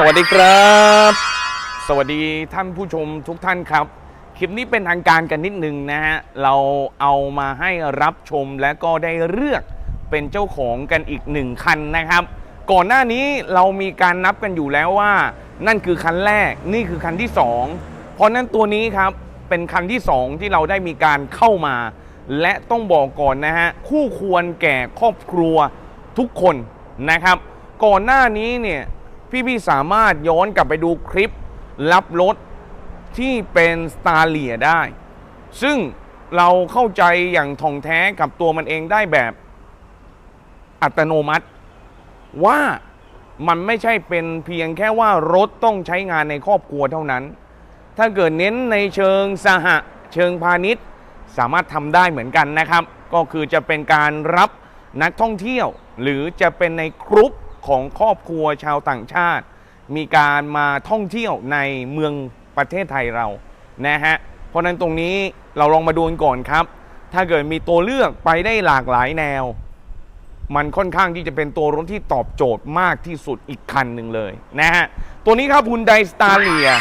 สวัสดีครับ สวัสดีท่านผู้ชมทุกท่านครับ คลิปนี้เป็นทางการกันนิดนึงนะฮะ เราเอามาให้รับชมและก็ได้เลือกเป็นเจ้าของกันอีกหนึ่งคันนะครับ ก่อนหน้านี้เรามีการนับกันอยู่แล้วว่า นั่นคือคันแรกนี่คือคันที่สองเพราะนั้นตัวนี้ครับเป็นคันที่สองที่เราได้มีการเข้ามา และต้องบอกก่อนนะฮะคู่ควรแก่ครอบครัวทุกคนนะครับ ก่อนหน้านี้เนี่ย พี่ๆสามารถย้อนกลับไปดูคลิปรับรถที่เป็นสตาร์เลียได้ ซึ่งเราเข้าใจอย่างท่องแท้กับตัวมันเองได้แบบอัตโนมัติ ว่ามันไม่ใช่เป็นเพียงแค่ว่ารถต้องใช้งานในครอบครัวเท่านั้น ถ้าเกิดเน้นในเชิงสหะเชิงพาณิชย์ สามารถทำได้เหมือนกันนะครับ ก็คือจะเป็นการรับนักท่องเที่ยว หรือจะเป็นในกรุ๊ป ของครอบครัวชาวต่างชาติ มีการมาท่องเที่ยวในเมืองประเทศไทยเรานะฮะเพราะนั้นตรงนี้เราลองมาดูกันก่อนครับ ถ้าเกิดมีตัวเลือกไปได้หลากหลายแนว มันค่อนข้างที่จะเป็นตัวรถที่ตอบโจทย์มากที่สุดอีกคันหนึ่งเลยนะฮะตัวนี้ครับ Hyundai Staria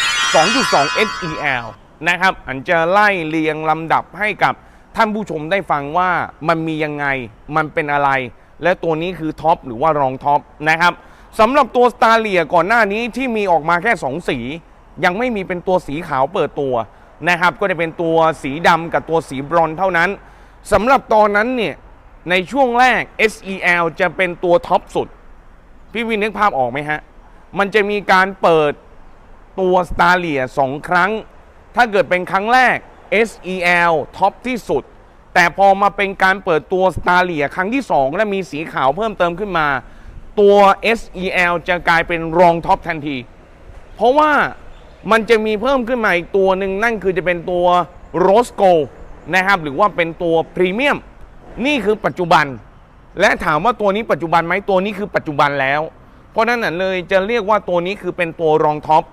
2.2 SEL นะครับอันจะไล่เรียงลำดับให้กับท่านผู้ชมได้ฟังว่ามันมียังไง มันเป็นอะไร และตัวนี้คือท็อปหรือว่ารองท็อปนะครับสำหรับตัว Staria ก่อนหน้านี้ที่มีออกมาแค่ 2 สี ยังไม่มีเป็นตัวสีขาวเปิดตัวนะครับ ก็จะเป็นตัวสีดำกับตัวสีบรอนเท่านั้นสำหรับตอนนั้นเนี่ยในช่วงแรก SEL จะเป็นตัวท็อปสุด พี่วินนึกภาพออกไหมฮะ มันจะมีการเปิดตัว s t a r l i a สองครั้ง ถ้าเกิดเป็นครั้งแรก SEL ท็อปที่สุด แต่พอมาเป็นการเปิดตัว s t a r l i a ครั้งที่ 2 และมีสีขาวเพิ่มเติมขึ้นมา ตัว SEL จะกลายเป็นรองท็อปทันที เพราะว่ามันจะมีเพิ่มขึ้นมาอีกตัวหนึ่งนั่นคือจะเป็นตัว Rose Gold นะครับหรือว่าเป็นตัวพรีเมียมนี่คือปัจจุบัน และถามว่าตัวนี้ปัจจุบันไหมตัวนี้คือปัจจุบันแล้ว เพราะนั้นเลยจะเรียกว่าตัวนี้คือเป็นตัวรองท็อป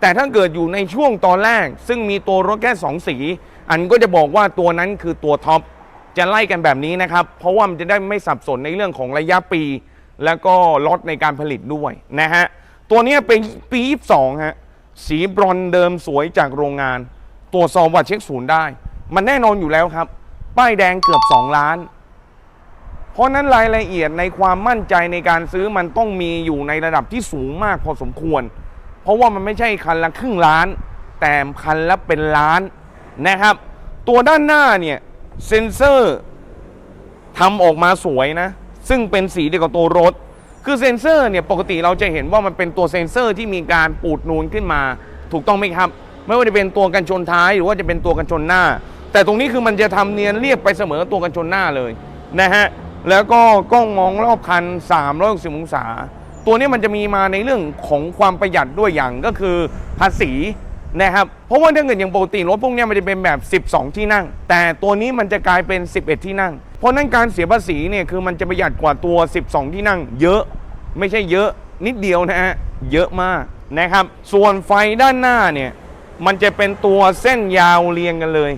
แต่ถ้าเกิดอยู่ในช่วงตอนแรก ซึ่งมีตัวรถแค่2สี อันก็จะบอกว่าตัวนั้นคือตัวท็อป จะไล่กันแบบนี้นะครับ เพราะว่ามันจะได้ไม่สับสนในเรื่องของระยะปี แล้วก็ล็อตในการผลิตด้วยนะฮะตัวนี้เป็นปี 22 ฮะ สีบรอนเดิมสวยจากโรงงาน ตรวจสอบวัดเช็คศูนย์ได้ มันแน่นอนอยู่แล้วครับ ป้ายแดงเกือบ 2 ล้าน เพราะนั้นรายละเอียดในความมั่นใจในการซื้อมันต้องมีอยู่ในระดับที่สูงมากพอสมควร เพราะว่ามันไม่ใช่คันละครึ่งล้าน แต่คันละเป็นล้านนะครับ ตัวด้านหน้าเนี่ย เซนเซอร์ทำออกมาสวยนะ ซึ่งเป็นสีเดียวกับตัวรถ คือเซนเซอร์เนี่ยปกติเราจะเห็นว่ามันเป็นตัวเซนเซอร์ที่มีการปูดนูนขึ้นมา ถูกต้องไหมครับ ไม่ว่าจะเป็นตัวกันชนท้ายหรือว่าจะเป็นตัวกันชนหน้า แต่ตรงนี้คือมันจะทำเนียนเรียบไปเสมอตัวกันชนหน้าเลยนะฮะแล้วก็กล้องมองรอบคัน 360 องศา ตัวนี้มันจะมีมาในเรื่องของความประหยัดด้วยอย่างก็คือภาษี นะครับเพราะว่าถ้าเกิดอย่างปกติรถพวกนี้มันจะเป็นแบบ 12 ที่นั่ง แต่ตัวนี้มันจะกลายเป็น 11 ที่นั่ง เพราะนั้นการเสียภาษีเนี่ยคือมันจะประหยัดกว่าตัว 12 ที่นั่ง เยอะไม่ใช่เยอะนิดเดียวนะฮะเยอะมากนะครับ ส่วนไฟด้านหน้าเนี่ยมันจะเป็นตัวเส้นยาวเรียงกันเลย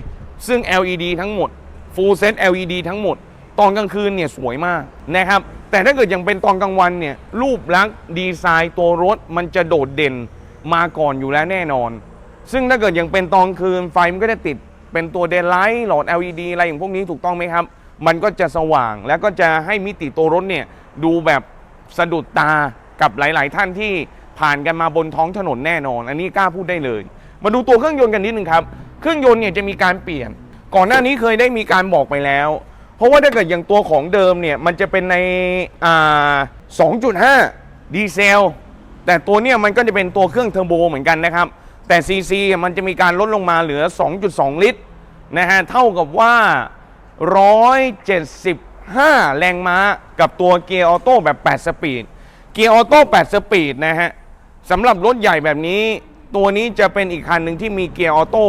ซึ่ง LED ทั้งหมด Full Set LED ทั้งหมด ตอนกลางคืนเนี่ยสวยมากนะครับแต่ถ้าเกิดยังเป็นตอนกลางวันเนี่ยรูปลักษณ์ดีไซน์ตัวรถมันจะโดดเด่นมาก่อนอยู่แล้วแน่นอน ซึ่งถ้าเกิดยังเป็นตอนคืนไฟมันก็จะติดเป็นตัวเดนไลท์หลอด LED อะไรอย่างพวกนี้ถูกต้องไหมครับ มันก็จะสว่างแล้วก็จะให้มิติตัวรถเนี่ยดูแบบสะดุดตากับหลาย ๆ ท่านที่ผ่านกันมาบนท้องถนนแน่นอน อันนี้กล้าพูดได้เลย มาดูตัวเครื่องยนต์กันนิดนึงครับ เครื่องยนต์เนี่ยจะมีการเปลี่ยน ก่อนหน้านี้เคยได้มีการบอกไปแล้ว เพราะว่าถ้าเกิดอย่างตัวของเดิมเนี่ยมันจะเป็นในอ่า2.5 ดีเซล แต่ตัวเนี่ยมันก็จะเป็นตัวเครื่องเทอร์โบเหมือนกันนะครับ แต่ซีซีมันจะมีการลดลงมาเหลือ 2.2 ลิตรนะฮะเท่ากับว่า 175 แรงม้ากับตัวเกียร์ออโต้แบบ 8 สปีด เกียร์ออโต้ 8 สปีดนะฮะสำหรับรถใหญ่แบบนี้ ตัวนี้จะเป็นอีกคันหนึ่งที่มีเกียร์ออโต้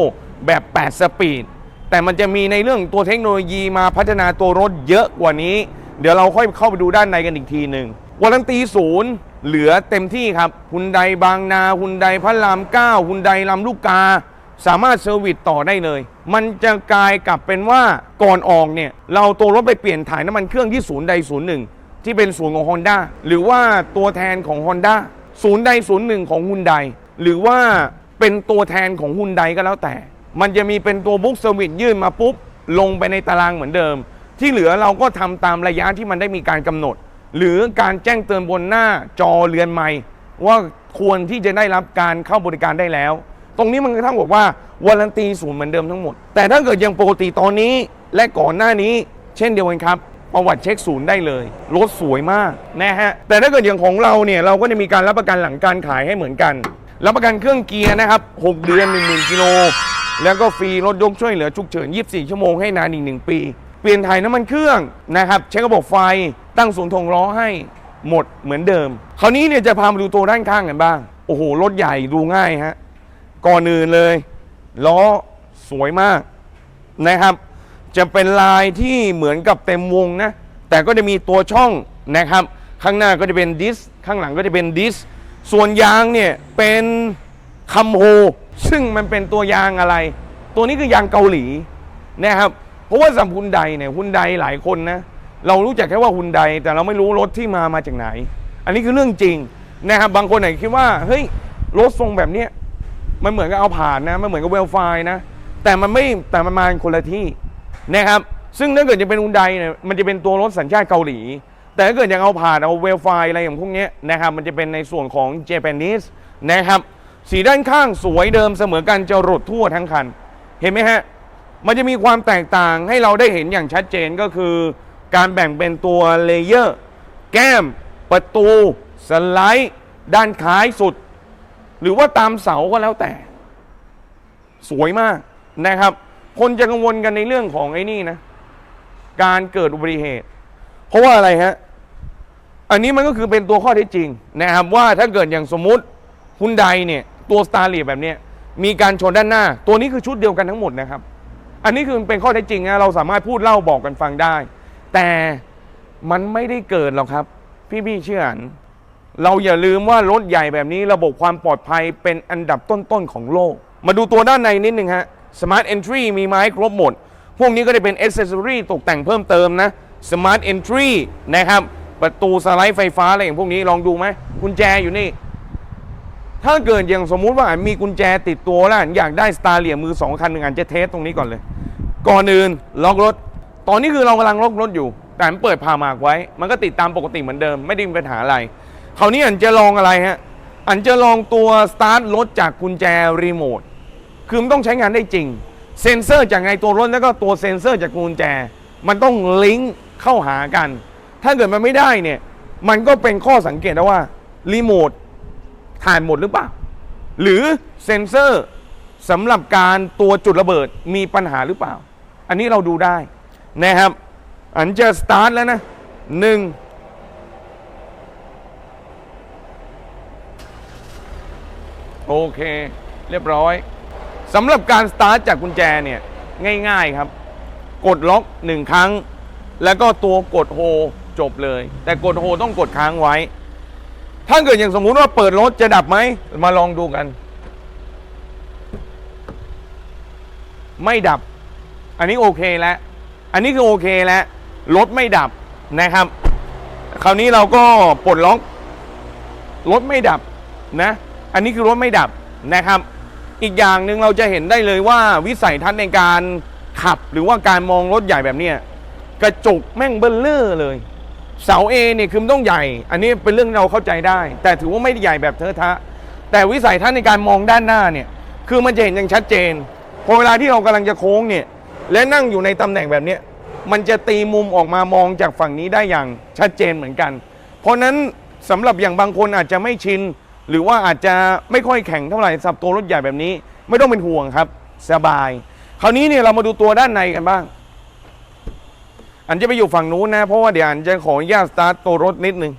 แบบ 8 สปีด แต่มันจะมีในเรื่องตัวเทคโนโลยีมาพัฒนาตัวรถเยอะกว่านี้ เดี๋ยวเราค่อยเข้าไปดูด้านในกันอีกทีหนึ่งวารันตีศูนย์ เหลือเต็มที่ครับฮุนไดบางนาฮุนไดพระราม9ฮุนไดลำลูกกา สามารถเซอร์วิสต่อได้เลย มันจะกลายกลับเป็นว่าก่อนออกเนี่ย เราตัวรถไปเปลี่ยนถ่ายน้ำมันเครื่องที่ศูนย์ใดศูนย์หนึ่งที่เป็นศูนย์ของ Honda หรือว่าตัวแทนของ Honda ศูนย์ใดศูนย์หนึ่งของฮุนไดหรือว่าเป็นตัวแทนของฮุนไดก็แล้วแต่ มันจะมีเป็นตัวบุ๊กเซอร์วิสยื่นมาปุ๊บลงไปในตารางเหมือนเดิม ที่เหลือเราก็ทำตามระยะที่มันได้มีการกำหนด หรือการแจ้งเตือนบนหน้าจอเรือนไม้ว่าควรที่จะได้รับการเข้าบริการได้แล้ว ตรงนี้มันก็เท่ากับว่าวารันตีศูนย์เหมือนเดิมทั้งหมด แต่ถ้าเกิดยังปกติตอนนี้และก่อนหน้านี้ เช่นเดียวกันครับ ประวัติเช็คศูนย์ได้เลยรถสวยมากนะฮะแต่ถ้าเกิดอย่างของเราเนี่ยเราก็จะมีการรับประกันหลังการขายให้เหมือนกันรับประกันเครื่องเกียร์นะครับ6เดือน10,000กิโลแล้วก็ฟรีรถยกช่วยเหลือฉุกเฉิน 24 ชั่วโมงให้นานอีก1ปี เปลี่ยนถ่ายน้ำมันเครื่องนะครับเช็คระบบไฟตั้งศูนย์ทงล้อให้หมดเหมือนเดิม คราวนี้เนี่ยจะพามาดูตัวด้านข้างกันบ้าง โอ้โห รถใหญ่ดูง่ายฮะ ก่อนอื่นเลย ล้อสวยมากนะครับ จะเป็นลายที่เหมือนกับเต็มวงนะ แต่ก็จะมีตัวช่องนะครับ ข้างหน้าก็จะเป็นดิส ข้างหลังก็จะเป็นดิส ส่วนยางเนี่ยเป็นคัมโฮซึ่งมันเป็นตัวยางอะไร ตัวนี้คือยางเกาหลีนะครับ เพราะว่าสัมพุนไดเนี่ยฮุนไดหลายคนนะเรารู้จักแค่ว่าฮุนไดแต่เราไม่รู้รถที่มามาจากไหน อันนี้คือเรื่องจริงนะครับบางคนอาจจะคิดว่าเฮ้ยรถทรงแบบเนี้ยมันเหมือนกับเอาผ่านนะมันเหมือนกับเวลไฟนะ แต่มันไม่แต่มันมาคนละที่นะครับซึ่งถ้าเกิดจะเป็นอุนไดเนี่ยมันจะเป็นตัวรถสัญชาติเกาหลี แต่ถ้าเกิดยังเอาผ่านเอาเวลไฟอะไรอย่างพวกนี้นะครับมันจะเป็นในส่วนของเจแปนิสนะครับสีด้านข้างสวยเดิมเสมอกันจะรดทั่วทั้งคัน เห็นไหมฮะ มันจะมีความแตกต่างให้เราได้เห็นอย่างชัดเจนก็คือ การแบ่งเป็นตัวเลเยอร์ แก้ม ประตู สไลด์ ด้านท้ายสุด หรือว่าตามเสาก็แล้วแต่ สวยมากนะครับ คนจะกังวลกันในเรื่องของไอ้นี่นะ การเกิดอุบัติเหตุ เพราะว่าอะไรฮะ อันนี้มันก็คือเป็นตัวข้อเท็จจริงนะครับว่าถ้าเกิดอย่างสมมุติฮุนไดเนี่ยตัวสตาร์เลียแบบเนี้ยมีการชนด้านหน้า ตัวนี้คือชุดเดียวกันทั้งหมดนะครับ อันนี้คือเป็นข้อเท็จจริงนะเราสามารถพูดเล่าบอกกันฟังได้ แต่มันไม่ได้เกิดหรอกครับ พี่ๆเชื่ออันเราอย่าลืมว่ารถใหญ่แบบนี้ระบบความปลอดภัยเป็นอันดับต้นๆของโลก มาดูตัวด้านในนิดหนึ่งฮะ Smart Entry มีไม้ครบหมด พวกนี้ก็จะเป็น Accessory ตกแต่งเพิ่มเติมนะ Smart Entry นะครับ ประตูสไลด์ไฟฟ้าอะไรอย่างพวกนี้ลองดูไหมกุญแจอยู่นี่ ถ้าเกิดอย่างสมมุติว่ามีกุญแจติดตัวแล้วอยากได้สตาร์เหลี่ยมือสองคันหนึ่งอันจะเทสตรงนี้ก่อนเลย ก่อนอื่นล็อกรถ ตอนนี้คือเรากำลังล็อกรถอยู่ แต่มันเปิดพามากไว้ มันก็ติดตามปกติเหมือนเดิม ไม่ได้มีปัญหาอะไรคราวนี้อันจะลองอะไรฮะอันจะลองตัวสตาร์ทรถจากกุญแจรีโมทคือมันต้องใช้งานได้จริง เซ็นเซอร์จากในตัวรถแล้วก็ตัวเซ็นเซอร์จากกุญแจ มันต้องลิงก์เข้าหากัน ถ้าเกิดมันไม่ได้เนี่ยมันก็เป็นข้อสังเกตได้ว่ารีโมท ถ่านหมดหรือเปล่า หรือเซ็นเซอร์สำหรับการตัวจุดระเบิดมีปัญหาหรือเปล่า อันนี้เราดูได้นะครับ อันจะสตาร์ทแล้วนะหนึ่งโอเค เรียบร้อยสำหรับการสตาร์ทจากกุญแจเนี่ยง่าย ๆครับ กดล็อกหนึ่งครั้ง แล้วก็ตัวกดโฮจบเลย แต่กดโฮต้องกดค้างไว้ ถ้าเกิดอย่างสมมุติว่าเปิดรถจะดับไหม มาลองดูกัน ไม่ดับ อันนี้โอเคแล้ว อันนี้คือโอเคแล้ว รถไม่ดับนะครับ คราวนี้เราก็ปลดล็อก รถไม่ดับนะ อันนี้คือรถไม่ดับนะครับ อีกอย่างหนึ่งเราจะเห็นได้เลยว่าวิสัยทัศน์ในการขับหรือว่าการมองรถใหญ่แบบเนี้ยกระจกแม่งเบลเลอร์เลย เสาเอเนี่ยคือมันต้องใหญ่ อันนี้เป็นเรื่องเราเข้าใจได้ แต่ถือว่าไม่ได้ใหญ่แบบเทอะทะ แต่วิสัยทัศน์ในการมองด้านหน้าเนี่ยคือมันจะเห็นอย่างชัดเจนพอเวลาที่เรากำลังจะโค้งเนี่ยและนั่งอยู่ในตำแหน่งแบบเนี้ยมันจะตีมุมออกมามองจากฝั่งนี้ได้อย่างชัดเจนเหมือนกัน เพราะฉะนั้นสำหรับอย่างบางคนอาจจะไม่ชิน หรือว่าอาจจะไม่ค่อยแข็งเท่าไหร่ทรับตัวรถใหญ่แบบนี้ ไม่ต้องเป็นห่วงครับ สบาย คราวนี้เนี่ยเรามาดูตัวด้านในกันบ้าง อันจะไปอยู่ฝั่งนู้นนะเพราะว่าเดี๋ยวอันจะขออนุญาตสตาร์ทตัวรถนิดนึง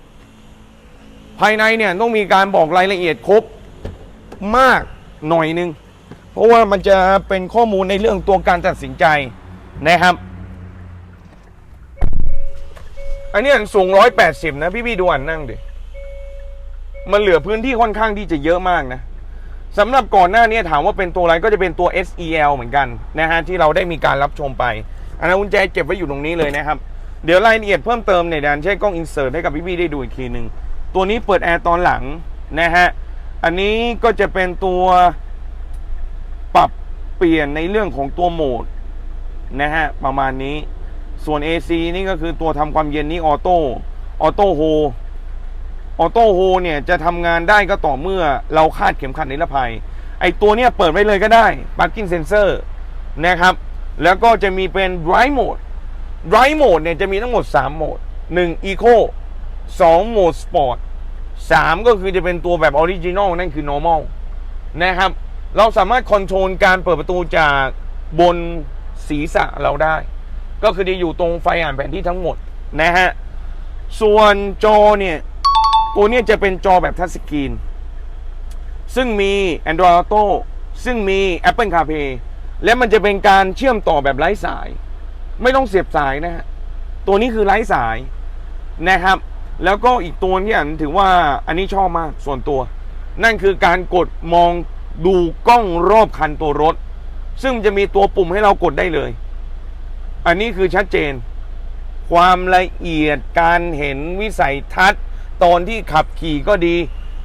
ภายในเนี่ยต้องมีการบอกรายละเอียดครบมากหน่อยนึง เพราะว่ามันจะเป็นข้อมูลในเรื่องตัวการตัดสินใจนะครับ อันนี้สูงร้อยแปดสิบนะพี่พี่ดูอันนั่งดิ มันเหลือพื้นที่ค่อนข้างที่จะเยอะมากนะสำหรับก่อนหน้านี้ถามว่าเป็นตัวอะไรก็จะเป็นตัว SEL เหมือนกันนะฮะที่เราได้มีการรับชมไป อันนั้นกุญแจเก็บไว้อยู่ตรงนี้เลยนะครับ เดี๋ยวรายละเอียดเพิ่มเติมเนี่ยดันใช้กล้องอินเสิร์ตให้กับพี่ๆได้ดูอีกทีหนึ่งตัวนี้เปิดแอร์ตอนหลังนะฮะ อันนี้ก็จะเป็นตัวปรับเปลี่ยนในเรื่องของตัวโหมดนะฮะประมาณนี้ ส่วน AC นี่ก็คือตัวทำความเย็นนี้ออโต้ออโต้โฮออโต้โฮเนี่ยจะทำงานได้ก็ต่อเมื่อเราคาดเข็มขัดนิรภัย ไอตัวเนี้ยเปิดไว้เลยก็ได้ parking sensor นะครับ แล้วก็จะมีเป็น drive mode drive mode เนี่ยจะมีทั้งหมด 3 โหมด 1 eco 2 โหมด sport 3 ก็คือจะเป็นตัวแบบ original นั่นคือ normal นะครับ เราสามารถคอนโทรลการเปิดประตูจากบนศีรษะเราได้ ก็คือจะอยู่ตรงไฟอ่านแผนที่ทั้งหมดนะฮะ ส่วนจอเนี่ย ตัวเนี้ยจะเป็นจอแบบทัชสกรีน ซึ่งมี Android Auto ซึ่งมี Apple CarPlay และมันจะเป็นการเชื่อมต่อแบบไร้สาย ไม่ต้องเสียบสายนะฮะตัวนี้คือไร้สายนะครับ แล้วก็อีกตัวที่อันถือว่าอันนี้ชอบมากส่วนตัว นั่นคือการกดมองดูกล้องรอบคันตัวรถ ซึ่งจะมีตัวปุ่มให้เรากดได้เลย อันนี้คือชัดเจน ความละเอียดการเห็นวิสัยทัศน์ ตอนที่ขับขี่ก็ดี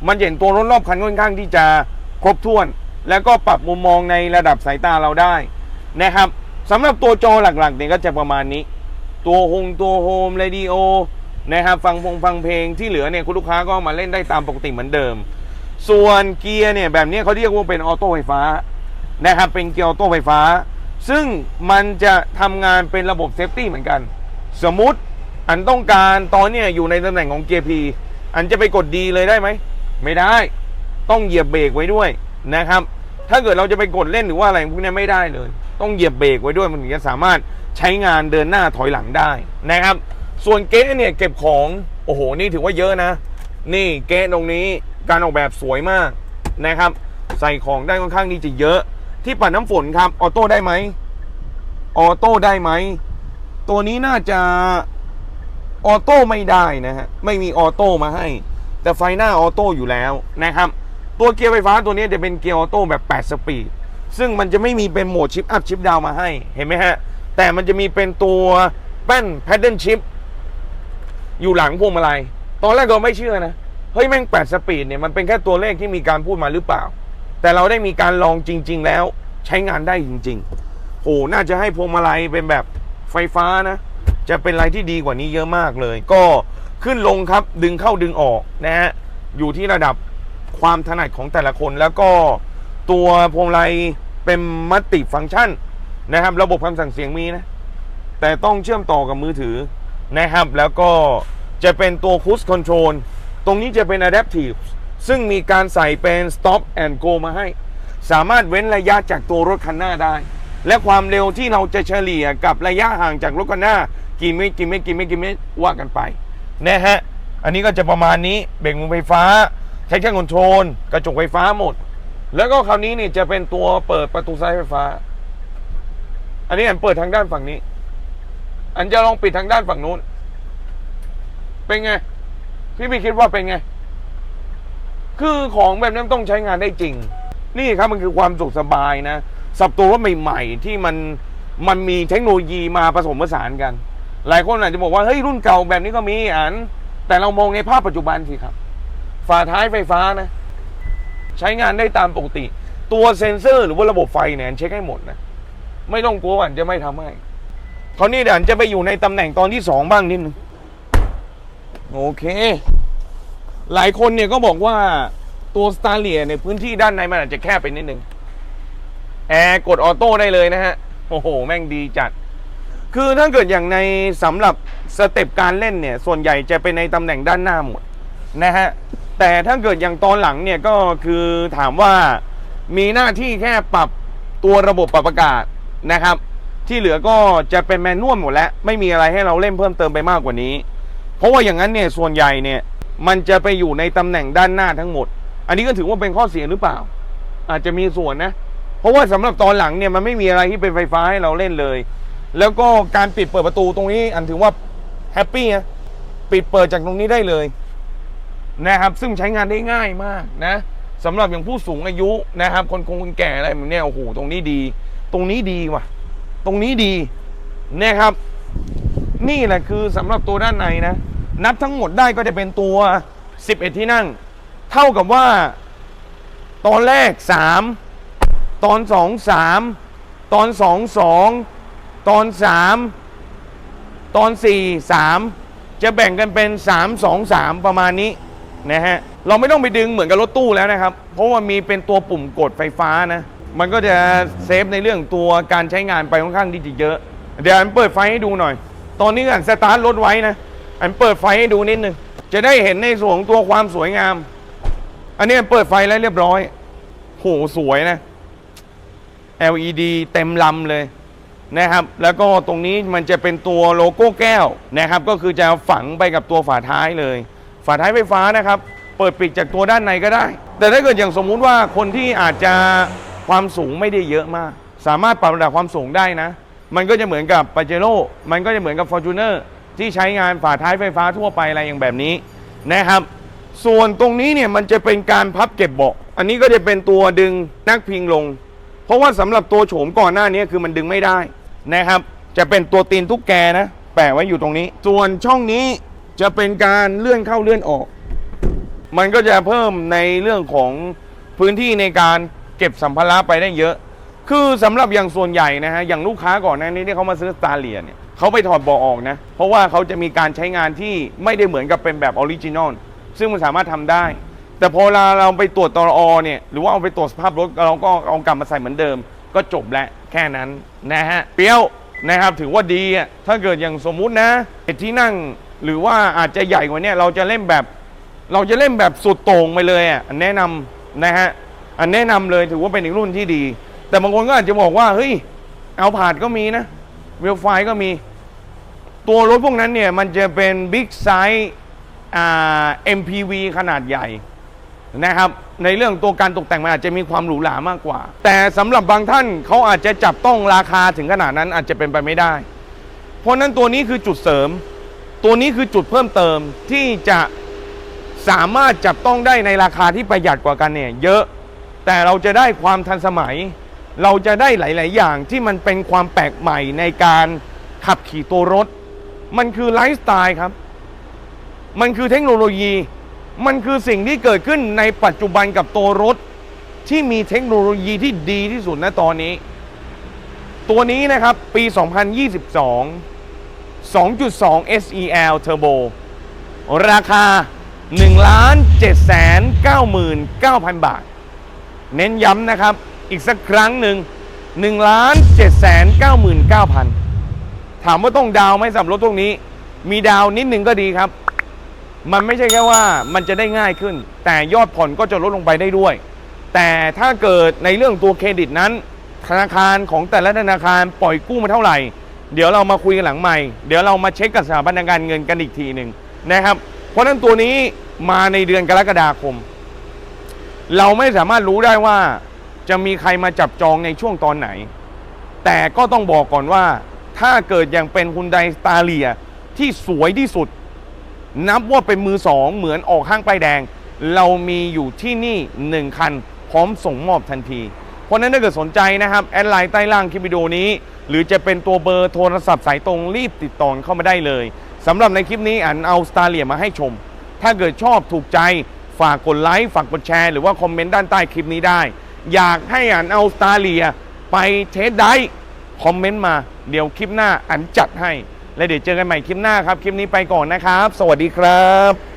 มันเห็นตัวรถรอบคันค่อนข้างที่จะครบถ้วน แล้วก็ปรับมุมมองในระดับสายตาเราได้นะครับสำหรับตัวจอหลักๆเนี่ยก็จะประมาณนี้ ตัวฮงตัวโฮมเรดิโอนะครับฟังพงฟังเพลงที่เหลือเนี่ยคุณลูกค้าก็มาเล่นได้ตามปกติเหมือนเดิม ส่วนเกียร์เนี่ยแบบนี้เขาเรียกว่าเป็นออโต้ไฟฟ้านะครับเป็นเกียร์ออโต้ไฟฟ้า ซึ่งมันจะทำงานเป็นระบบเซฟตี้เหมือนกัน สมมุติอันต้องการตอนเนี้ยอยู่ในตำแหน่งของเกียร์พีอันจะไปกดดีเลยได้ไหมไม่ได้ ต้องเหยียบเบรกไว้ด้วย นะครับ ถ้าเกิดเราจะไปกดเล่นหรือว่าอะไรพวกนี้ไม่ได้เลย ต้องเหยียบเบรกไว้ด้วยมันถึงจะสามารถใช้งานเดินหน้าถอยหลังได้นะครับ ส่วนเก๊ะเนี่ยเก็บของโอ้โหนี่ถือว่าเยอะนะ นี่เก๊ะตรงนี้การออกแบบสวยมากนะครับ ใส่ของได้ค่อนข้างที่จะเยอะ ที่ปัดน้ำฝนครับออโต้ได้ไหมออโต้ได้ไหมตัวนี้น่าจะออโต้ไม่ได้นะฮะไม่มีออโต้มาให้ แต่ไฟหน้าออโต้อยู่แล้วนะครับ ตัวเกียร์ไฟฟ้าตัวนี้จะเป็นเกียร์ออโต้แบบ 8 สปีด ซึ่งมันจะไม่มีเป็นโหมดชิปอัพชิปดาวมาให้ เห็นไหมฮะ แต่มันจะมีเป็นตัวแป้นแพดเดิลชิปอยู่หลังพวงมาลัย ตอนแรกเราไม่เชื่อนะ เฮ้ยแม่ง 8 สปีดเนี่ยมันเป็นแค่ตัวเลขที่มีการพูดมาหรือเปล่า แต่เราได้มีการลองจริง ๆ แล้วใช้งานได้จริงๆโหน่าจะให้พวงมาลัยเป็นแบบไฟฟ้านะ จะเป็นอะไรที่ดีกว่านี้เยอะมากเลย ก็ขึ้นลงครับดึงเข้าดึงออกนะฮะอยู่ที่ระดับ ความถนัดของแต่ละคน แล้วก็ตัวพวงมาลัยเป็นมัลติฟังก์ชันนะครับ ระบบคำสั่งเสียงมีนะ แต่ต้องเชื่อมต่อกับมือถือนะครับ แล้วก็จะเป็นตัว Cruise Control ตรงนี้จะเป็น Adaptive ซึ่งมีการใส่เป็น Stop and Go มาให้ สามารถเว้นระยะจากตัวรถคันหน้าได้ และความเร็วที่เราจะเฉลี่ยกับระยะห่างจากรถคันหน้า กี่เมตรกี่เมตรกี่เมตรกี่เมตรว่ากันไปนะฮะ อันนี้ก็จะประมาณนี้เบรกมือไฟฟ้า ใช้แค่คอนโทรลกระจกไฟฟ้าหมด แล้วก็คราวนี้นี่จะเป็นตัวเปิดประตูซ้ายไฟฟ้า อันนี้อันเปิดทางด้านฝั่งนี้ อันจะลองปิดทางด้านฝั่งนู้น เป็นไง พี่พี่คิดว่าเป็นไง คือของแบบนี้ต้องใช้งานได้จริง นี่ครับมันคือความสุขสบายนะสับตัวรถใหม่ๆ ที่มันมันมีเทคโนโลยีมาผสมผสานกัน หลายคนอาจจะบอกว่าเฮ้ยรุ่นเก่าแบบนี้ก็มีอันแต่เรามองในภาพปัจจุบันสิครับ ฝาท้ายไฟฟ้านะ ใช้งานได้ตามปกติ ตัวเซ็นเซอร์หรือว่าระบบไฟเนี่ยเช็คให้หมดนะ ไม่ต้องกลัวว่าอันจะไม่ทำให้คราวนี้เดี๋ยวอันจะไปอยู่ในตำแหน่งตอนที่สองบ้างนิดนึงโอเค หลายคนเนี่ยก็บอกว่าตัวสตาร์เลียในพื้นที่ด้านในมันอาจจะแคบไปนิดนึงแอร์กดออโต้ได้เลยนะฮะ โอ้โห แม่งดีจัด คือถ้าเกิดอย่างในสำหรับสเต็ปการเล่นเนี่ย ส่วนใหญ่จะเป็นในตำแหน่งด้านหน้าหมดนะฮะ แต่ถ้าเกิดอย่างตอนหลังเนี่ยก็คือถามว่ามีหน้าที่แค่ปรับตัวระบบปรับอากาศนะครับ ที่เหลือก็จะเป็นแมนนวลหมดแล้ว ไม่มีอะไรให้เราเล่นเพิ่มเติมไปมากกว่านี้ เพราะว่าอย่างนั้นเนี่ยส่วนใหญ่เนี่ยมันจะไปอยู่ในตำแหน่งด้านหน้าทั้งหมด อันนี้ก็ถือว่าเป็นข้อเสียหรือเปล่า อาจจะมีส่วนนะ เพราะว่าสำหรับตอนหลังเนี่ยมันไม่มีอะไรที่เป็นไฟฟ้าให้เราเล่นเลย แล้วก็การปิดเปิดประตูตรงนี้อันถือว่าแฮปปี้นะปิดเปิดจากตรงนี้ได้เลย นะครับ ซึ่งใช้งานได้ง่ายมากนะสำหรับอย่างผู้สูงอายุนะครับ คนคงคนแก่อะไรแบบเนี้ยโอ้โหตรงนี้ดี ตรงนี้ดีว่ะ ตรงนี้ดีนะครับ นี่แหละคือสำหรับตัวด้านในนะ นับทั้งหมดได้ก็จะเป็นตัว 11 ที่นั่ง เท่ากับว่า ตอนแรก 3 ตอน 2 3 ตอน 2 2 ตอน 3 ตอน 4 3 จะแบ่งกันเป็น 3 2 3 ประมาณนี้ นะฮะเราไม่ต้องไปดึงเหมือนกับรถตู้แล้วนะครับ เพราะว่ามีเป็นตัวปุ่มกดไฟฟ้านะ มันก็จะเซฟในเรื่องตัวการใช้งานไปค่อนข้างที่จะเยอะ เดี๋ยวอันเปิดไฟให้ดูหน่อย ตอนนี้อันสตาร์ทรถไว้นะ อันเปิดไฟให้ดูนิดนึง จะได้เห็นในส่วนของตัวความสวยงาม อันนี้อันเปิดไฟแล้วเรียบร้อยโหสวยนะ LED เต็มลำเลยนะครับ แล้วก็ตรงนี้มันจะเป็นตัวโลโก้แก้วนะครับ ก็คือจะฝังไปกับตัวฝาท้ายเลย ฝาท้ายไฟฟ้านะครับ เปิดปิดจากตัวด้านในก็ได้ แต่ถ้าเกิดอย่างสมมุติว่าคนที่อาจจะความสูงไม่ได้เยอะมาก สามารถปรับระดับความสูงได้นะ มันก็จะเหมือนกับปาเจโร่มันก็จะเหมือนกับ f o r t u n e r ที่ใช้งานฝาท้ายไฟฟ้าทั่วไปอะไรอย่างแบบนี้นะครับ ส่วนตรงนี้เนี่ยมันจะเป็นการพับเก็บเบาะอันนี้ก็จะเป็นตัวดึงนักพิงลง เพราะว่าสำหรับตัวโฉมก่อนหน้านี้คือมันดึงไม่ได้นะครับ จะเป็นตัวตีนตุ๊กแกนะ แปะไว้อยู่ตรงนี้ ส่วนช่องนี้ จะเป็นการเลื่อนเข้าเลื่อนออก มันก็จะเพิ่มในเรื่องของพื้นที่ในการเก็บสัมภาระไปได้เยอะ คือสำหรับอย่างส่วนใหญ่นะฮะ อย่างลูกค้าก่อนหน้านี้ที่เขามาซื้อสตาร์เลียเนี่ยเขาไปถอดเบาะออกนะ เพราะว่าเขาจะมีการใช้งานที่ไม่ได้เหมือนกับเป็นแบบออริจินอล ซึ่งมันสามารถทำได้ แต่พอเราเราไปตรวจตรอเนี่ย หรือว่าเอาไปตรวจสภาพรถเราก็เอากลับมาใส่เหมือนเดิม ก็จบแล้วแค่นั้นนะฮะ เปรี้ยวนะครับ ถือว่าดีอะ ถ้าเกิดอย่างสมมุตินะที่นั่ง หรือว่าอาจจะใหญ่กว่านี้เราจะเล่นแบบ เราจะเล่นแบบสุดโต่งไปเลยอะอันแนะนำนะฮะอันแนะนำเลยถือว่าเป็นอีกรุ่นที่ดี แต่บางคนก็อาจจะบอกว่าเฮ้ยเอาผาดก็มีนะเวลไฟก็มี ตัวรถพวกนั้นเนี่ย มันจะเป็นบิ๊กไซส์อ่า MPV ขนาดใหญ่นะครับ ในเรื่องตัวการตกแต่งมันอาจจะมีความหรูหรามากกว่า แต่สำหรับบางท่านเขาอาจจะจับต้องราคาถึงขนาดนั้นอาจจะเป็นไปไม่ได้ เพราะฉะนั้นตัวนี้คือจุดเสริม ตัวนี้คือจุดเพิ่มเติมที่จะสามารถจับต้องได้ในราคาที่ประหยัดกว่ากันเนี่ยเยอะ แต่เราจะได้ความทันสมัย เราจะได้หลาย ๆ อย่างที่มันเป็นความแปลกใหม่ในการขับขี่ตัวรถ มันคือไลฟ์สไตล์ครับ มันคือเทคโนโลยี มันคือสิ่งที่เกิดขึ้นในปัจจุบันกับตัวรถ ที่มีเทคโนโลยีที่ดีที่สุดณตอนนี้ ตัวนี้นะครับปี 2022 2.2 SEL Turbo ราคา 1 7 9 9 0 0 0 บาท เน้นย้ำนะครับ อีกสักครั้งหนึ่ง1 7 9 9 0 0 0 ถามว่าต้องดาวไหมสำหรับรถพวกนี้ มีดาวน์นิดนึงก็ดีครับ มันไม่ใช่แค่ว่ามันจะได้ง่ายขึ้น แต่ยอดผ่อนก็จะลดลงไปได้ด้วย แต่ถ้าเกิดในเรื่องตัวเครดิตนั้น ธนาคารของแต่ละธนาคารปล่อยกู้มาเท่าไหร่ เดี๋ยวเรามาคุยกันหลังใหม่ เดี๋ยวเรามาเช็คกับสถาบันการเงินกันอีกทีหนึ่งนะครับ เพราะฉะนั้นตัวนี้มาในเดือนกรกฎาคม เราไม่สามารถรู้ได้ว่าจะมีใครมาจับจองในช่วงตอนไหน แต่ก็ต้องบอกก่อนว่า ถ้าเกิดอยังเป็นฮุนไดสตาเลียที่สวยที่สุด นับว่าเป็นมือสองเหมือนออกห้างป้ายแดง เรามีอยู่ที่นี่1คัน พร้อมส่งมอบทันที ราะนั้นถ้าเกิดสนใจนะครับแอดไลน์ใต้ล่างคลิปวิดีโอนี้ หรือจะเป็นตัวเบอร์โทรศัพท์สายตรงรีบติดต่อเข้ามาได้เลยสำหรับในคลิปนี้อันเอาสตาเลียมาให้ชม ถ้าเกิดชอบถูกใจฝากกดไลค์ฝากกดแชร์หรือว่าคอมเมนต์ด้านใต้คลิปนี้ได้ อยากให้อันเอาสตาเลียไปเทสได้คอมเมนต์มาเดี๋ยวคลิปหน้าอันจัดให้ และเดี๋ยวเจอกันใหม่คลิปหน้าครับ คลิปนี้ไปก่อนนะครับ สวัสดีครับ